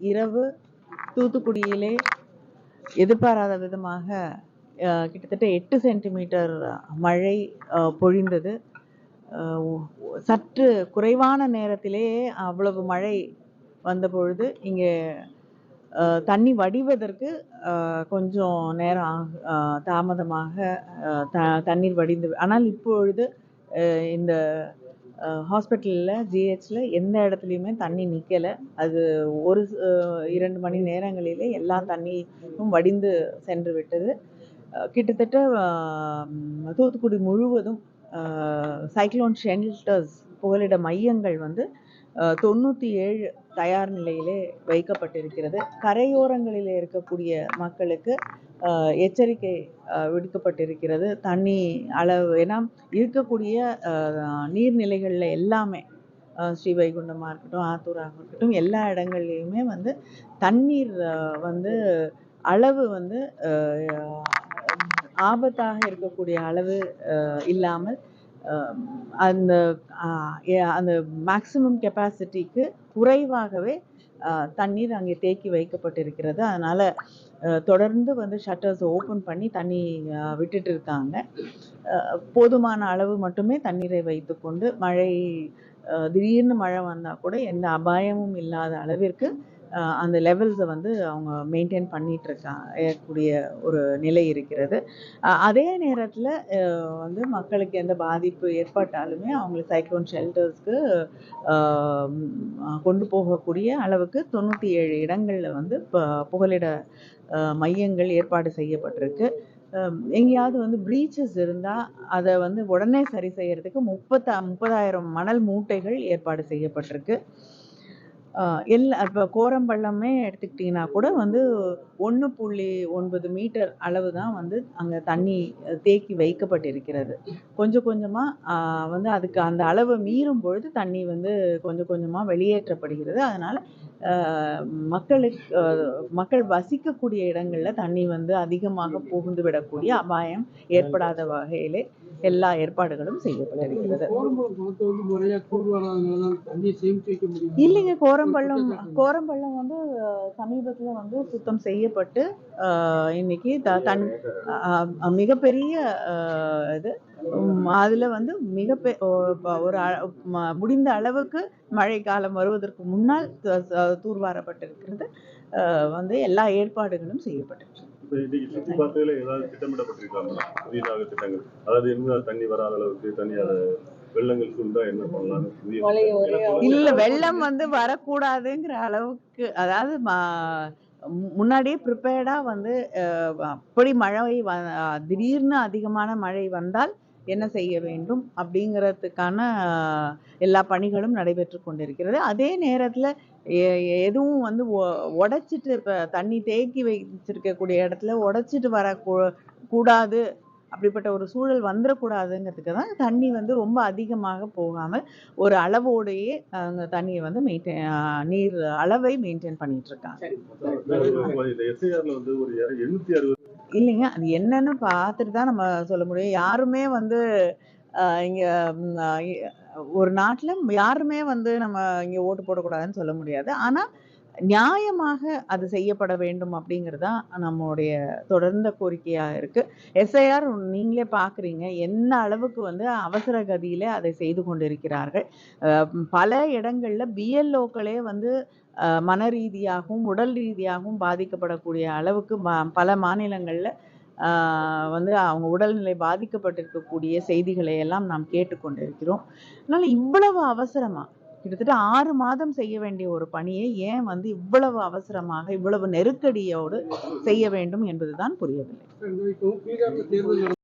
இரவு தூத்துக்குடியிலே எதிர்பாராத விதமாக கிட்டத்தட்ட எட்டு சென்டிமீட்டர் மழை பொழிந்தது. சற்று குறைவான நேரத்திலே அவ்வளவு மழை வந்த பொழுது இங்கே தண்ணி வடிவதற்கு கொஞ்சம் நேரம் தாமதமாக த- தண்ணீர் வடிந்து ஆனால் இப்பொழுது இந்த ஹாஸ்பிட்டலில் ஜிஹெச்சில் எந்த இடத்துலையுமே தண்ணி நிற்கலை அது ஒரு இரண்டு மணி நேரங்களிலே எல்லா தண்ணியும் வடிந்து சென்று விட்டது. கிட்டத்தட்ட தூத்துக்குடி முழுவதும் சைக்ளோன் ஷெல்டர்ஸ் புகலிட மையங்கள் வந்து தொண்ணூற்றி ஏழு தயார் நிலையிலே வைக்கப்பட்டிருக்கிறது. கரையோரங்களில் இருக்கக்கூடிய மக்களுக்கு எச்சரிக்கை விடுக்கப்பட்டிருக்கிறது. தண்ணி அளவு ஏன்னா இருக்கக்கூடிய நீர்நிலைகளில் எல்லாமே ஸ்ரீவைகுண்டமாக இருக்கட்டும் ஆத்தூராக இருக்கட்டும் எல்லா இடங்கள்லையுமே வந்து தண்ணீர் வந்து அளவு வந்து ஆபத்தாக இருக்கக்கூடிய அளவு இல்லாமல் அந்த அந்த மேக்சிமம் கெப்பாசிட்டிக்கு குறைவாகவே தண்ணீர் அங்கே தேக்கி வைக்கப்பட்டிருக்கிறது. அதனால அஹ், தொடர்ந்து வந்து ஷட்டர்ஸ் ஓப்பன் பண்ணி தண்ணி அஹ், விட்டுட்டு இருக்காங்க. அஹ், போதுமான அளவு மட்டுமே தண்ணீரை வைத்துக்கொண்டு மழை அஹ், திடீர்னு மழை வந்தால் கூட எந்த அபாயமும் இல்லாத அளவிற்கு அந்த லெவல்ஸை வந்து அவங்க மெயின்டைன் பண்ணிட்டு இருக்காங்க கூடிய ஒரு நிலை இருக்கிறது. அதே நேரத்தில் வந்து மக்களுக்கு எந்த பாதிப்பு ஏற்பட்டாலுமே அவங்களுக்கு சைக்ளோன் ஷெல்டர்ஸ்க்கு கொண்டு போகக்கூடிய அளவுக்கு தொண்ணூற்றி ஏழு இடங்களில் வந்து ப- புகலிட மையங்கள் ஏற்பாடு செய்யப்பட்டிருக்கு. எங்கேயாவது வந்து ப்ரீச்சஸ் இருந்தால் அதை வந்து உடனே சரி செய்கிறதுக்கு முப்பத்த முப்பதாயிரம் மணல் மூட்டைகள் ஏற்பாடு செய்யப்பட்டிருக்கு. எல்லா இப்போ கோரம்பள்ளமே எடுத்துக்கிட்டிங்கன்னா கூட வந்து ஒன்று புள்ளி ஒன்பது மீட்டர் அளவு தான் வந்து அங்கே தண்ணி தேக்கி வைக்கப்பட்டிருக்கிறது. கொஞ்சம் கொஞ்சமாக வந்து அதுக்கு அந்த அளவை மீறும் பொழுது தண்ணி வந்து கொஞ்சம் கொஞ்சமாக வெளியேற்றப்படுகிறது. அதனால் மக்களுக்கு மக்கள் வசிக்கக்கூடிய இடங்களில் தண்ணி வந்து அதிகமாக புகுந்து விடக்கூடிய அபாயம் ஏற்படாத வகையிலே எல்லா ஏற்பாடுகளும் செய்யப்பட்டிருக்கிறது. இல்லைங்க கோரம்பள்ளம் கோரம்பள்ளம் வந்து சமீபத்துல வந்து சுத்தம் செய்யப்பட்டு இன்னைக்கு த- தன் மிகப்பெரிய இது அதுல வந்து மிக ஒரு முடிந்த அளவுக்கு மழை காலம் வருவதற்கு முன்னால் தூர்வாரப்பட்டிருக்கிறது. வந்து எல்லா ஏற்பாடுகளும் செய்யப்பட்டிருக்கு. இப்ப இன்னைக்கு சுத்தி பார்த்ததுல ஏதாவது திட்டமிடப்பட்டிருக்காங்களா? புதிதாக திட்டங்கள். அதாவது இன்னும் தண்ணி வராத அளவுக்கு தண்ணி அதை வெள்ளங்கள் சூழ்ந்தா என்ன பண்ணலாம்னு புதிய இல்ல வெள்ளம் வந்து வரக்கூடாதுங்கிற அளவுக்கு அதாவது முன்னாடியே ப்ரிப்பேர்டா வந்து அப்படி மழை திடீர்னு அதிகமான மழை வந்தால் என்ன செய்ய வேண்டும் அப்படிங்கிறதுக்கான எல்லா பணிகளும் நடைபெற்று கொண்டிருக்கிறது. அதே நேரத்துல எ- எதுவும் வந்து ஒ- உடைச்சிட்டு இப்ப தண்ணி தேக்கி வச்சிருக்கக்கூடிய இடத்துல உடைச்சிட்டு வர கூ- கூடாது அப்படிப்பட்ட ஒரு சூழல் வந்துடக்கூடாதுங்கிறதுக்கு தான் தண்ணி வந்து ரொம்ப அதிகமாக போகாமல் ஒரு அளவோடையே அந்த தண்ணியை வந்து மெயின்டைன் நீர் அளவை மெயின்டைன் பண்ணிட்டு இருக்காங்க. இல்லைங்க. அது என்னன்னு பார்த்துட்டு தான் நம்ம சொல்ல முடியும். யாருமே வந்து இங்கே இங்க ஒரு நாட்டுல யாருமே வந்து நம்ம இங்க ஓட்டு போடக்கூடாதுன்னு சொல்ல முடியாது. ஆனா நியாயமாக அது செய்யப்பட வேண்டும் அப்படிங்கிறது தான் நம்மளுடைய தொடர்ந்த கோரிக்கையாக இருக்குது எஸ்ஐஆர் நீங்களே பார்க்குறீங்க என்ன அளவுக்கு வந்து அவசர கதியில் அதை செய்து கொண்டிருக்கிறார்கள். பல இடங்களில் பிஎல்ஓக்களே வந்து மன ரீதியாகவும் உடல் ரீதியாகவும் பாதிக்கப்படக்கூடிய அளவுக்கு பல மாநிலங்களில் வந்து அவங்க உடல்நிலை பாதிக்கப்பட்டிருக்கக்கூடிய செய்திகளை எல்லாம் நாம் கேட்டுக்கொண்டிருக்கிறோம். அதனால் இவ்வளவு அவசரமாக கிட்டத்தட்ட ஆறு மாதம் செய்ய வேண்டிய ஒரு பணியை ஏன் வந்து இவ்வளவு அவசரமாக இவ்வளவு நெருக்கடியோடு செய்ய வேண்டும் என்பதுதான் புரியவில்லை.